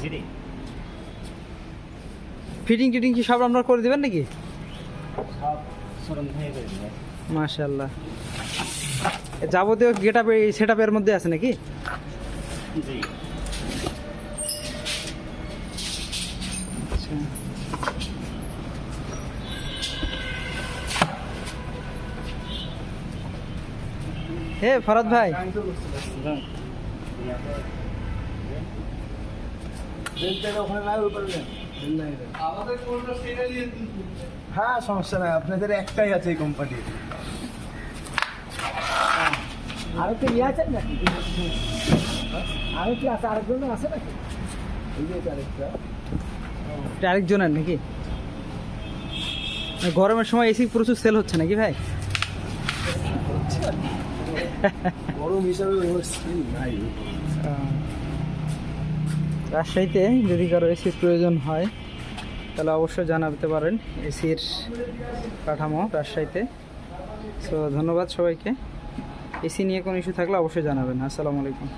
জি fitting টিটিং কি সব আপনারা করে দেবেন নাকি? মাশাল্লাহ যাবতীয় গেট আপ সেট আপের মধ্যে আছে নাকি? আচ্ছা। হে ফরাদ ভাই। হ্যাঁ সমস্যা নাই আপনাদের একটাই আছে এই কোম্পানির আরও কি ইয়ে আছে নাকি? আরও কি আছে আরেকজন আছে নাকি? এই যে এটা আরেকটা আরেকজনের নাকি? গরমের সময় এসি প্রচুর সেল হচ্ছে নাকি ভাই? গরম হিসাবে নাই। রাজশাহীতে যদি কারও এসির প্রয়োজন হয়, তাহলে অবশ্যই জানাতে পারেন এসির কাঠামো রাজশাহীতে। সো ধন্যবাদ সবাইকে। এসি নিয়ে কোনো ইস্যু থাকলে অবশ্যই জানাবেন। আসসালামু আলাইকুম।